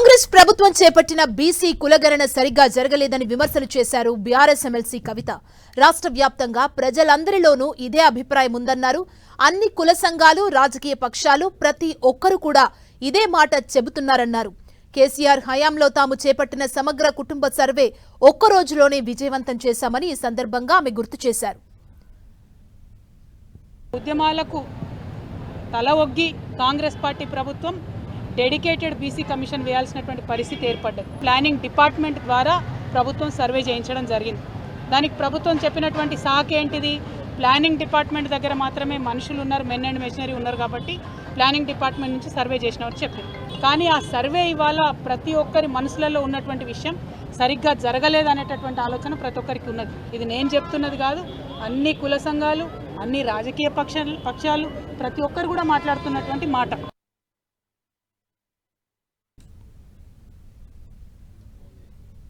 కాంగ్రెస్ ప్రభుత్వం చేపట్టిన బీసీ కులగణన సరిగ్గా జరగలేదని విమర్శలు చేశారు బీఆర్ఎస్ ఎమ్మెల్సీ కవిత. రాష్ట్ర వ్యాప్తంగా ప్రజలందరిలోనూ ఇదే అభిప్రాయం ఉందన్నారు. అన్ని కుల సంఘాలు రాజకీయ పక్షాలు ప్రతి ఒక్కరూ కూడా ఇదే మాట చెబుతున్నారన్నారు. కేసీఆర్ హయాంలో తాము చేపట్టిన సమగ్ర కుటుంబ సర్వే ఒక్క రోజులోనే విజయవంతం చేశామని ఈ సందర్భంగా ఆమె గుర్తు చేశారు. ఉద్యమాలకు తల ఒగ్గి కాంగ్రెస్ పార్టీ ప్రభుత్వం డెడికేటెడ్ బీసీ కమిషన్ వేయాల్సినటువంటి పరిస్థితి ఏర్పడ్డది. ప్లానింగ్ డిపార్ట్మెంట్ ద్వారా ప్రభుత్వం సర్వే చేయించడం జరిగింది. దానికి ప్రభుత్వం చెప్పినటువంటి సాక్ ఏంటిది? ప్లానింగ్ డిపార్ట్మెంట్ దగ్గర మాత్రమే మనుషులు ఉన్నారు మెన్ అండ్ మెషినరీ ఉన్నారు కాబట్టి ప్లానింగ్ డిపార్ట్మెంట్ నుంచి సర్వే చేసినవారు చెప్పింది కానీ ఆ సర్వే ఇవాళ ప్రతి ఒక్కరి మనసులలో ఉన్నటువంటి విషయం సరిగ్గా జరగలేదనేటటువంటి ఆలోచన ప్రతి ఒక్కరికి ఉన్నది. ఇది నేను చెప్తున్నది కాదు అన్ని కుల సంఘాలు అన్ని రాజకీయ పక్షాలు పక్షాలు ప్రతి ఒక్కరు కూడా మాట్లాడుతున్నటువంటి మాట.